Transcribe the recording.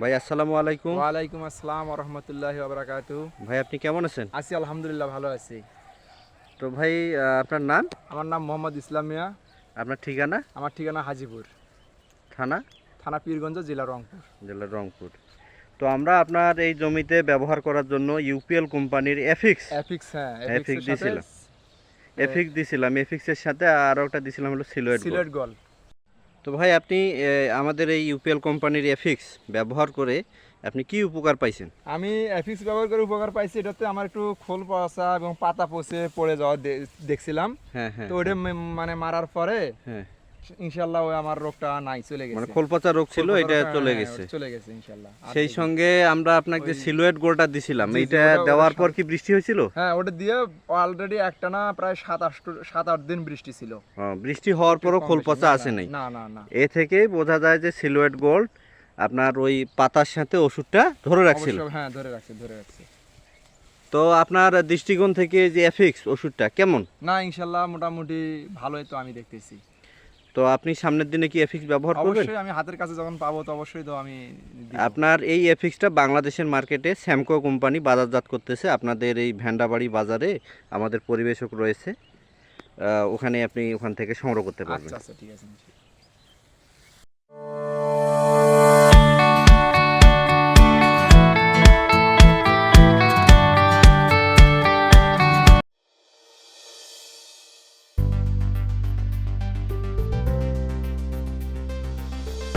ভাই আসসালামু আলাইকুম। ওয়ালাইকুম আসসালাম রহমতুল্লাহ বারাকাতু ভাই আপনি কেমন আছেন? আছি আলহামদুলিল্লাহ ভালো আছি। তো ভাই আপনার নাম? আমার নাম মোহাম্মদ ইসলাম মিয়া। আপনার ঠিকানা? আমার ঠিকানা হাজিপুর। থানা? থানা পীরগঞ্জ জেলা রংপুর। জেলা রংপুর। তো আমরা আপনার এই জমিতে ব্যবহার করার জন্য ইউপিএল কোম্পানির এফিক্স। এফিক্স হ্যাঁ Epic দিয়েছিলাম। এফিক্স দিছিলাম এফিক্সের সাথে আরও একটা দিছিলাম হলো সিলোয়েট সিলেট গল তো ভাই আপনি আমাদের এই ইউপিএল কোম্পানির এফিক্স ব্যবহার করে আপনি কি উপকার পাইছেন? আমি এফিক্স ব্যবহার করে উপকার পাইছি এটাতে আমার একটু খোল পচা এবং পাতা পচে পড়ে যাওয়া দেখছিলাম। হ্যাঁ হ্যাঁ তো ওটা মানে মারার পরে হ্যাঁ। ইনশাল্লাহ ওই আমার রোগটা নাই চলে গেছে। মানে খোলপচা রোগ ছিল এটা চলে হ্যাঁ, গেছে। চলে গেছে ইনশাল্লাহ আর সেই সঙ্গে আমরা আপনাকে যে সিলুয়েট গোলটা দিছিলাম ওটা দেওয়ার পর কি বৃষ্টি হয়েছিল? হ্যাঁ ওটা দিয়ে অলরেডি একটা না প্রায় সাত আট সাত আট দিন বৃষ্টি ছিল। ও, বৃষ্টি হওয়ার পরও কম খোল বেশি। পচা না, আসে নাই। না না না। এ থেকেই বোঝা যায় যে সিলুয়েট গোল্ড আপনার ওই পাতার সাথে ওষুধটা ধরে রাখছিল। হ্যাঁ ধরে রাখছে ধরে রাখছে। তো আপনার দৃষ্টিকোণ থেকে যে এফিক্স ওষুধটা কেমন? না ইনশাল্লাহ মোটামুটি ভালোই তো আমি দেখতেছি। তো আপনি সামনের দিনে কি এফিক্স ব্যবহার করবেন? অবশ্যই আমি হাতের কাছে যখন পাবো তো অবশ্যই তো আমি আপনার এই এফিক্সটা বাংলাদেশের মার্কেটে স্যামকো কোম্পানি বাজারজাত করতেছে। আপনাদের এই ভ্যান্ডাবাড়ি বাজারে আমাদের পরিবেশক রয়েছে। ওখানে আপনি ওখান থেকে সংগ্রহ করতে পারবেন। আচ্ছা আচ্ছা ঠিক আছে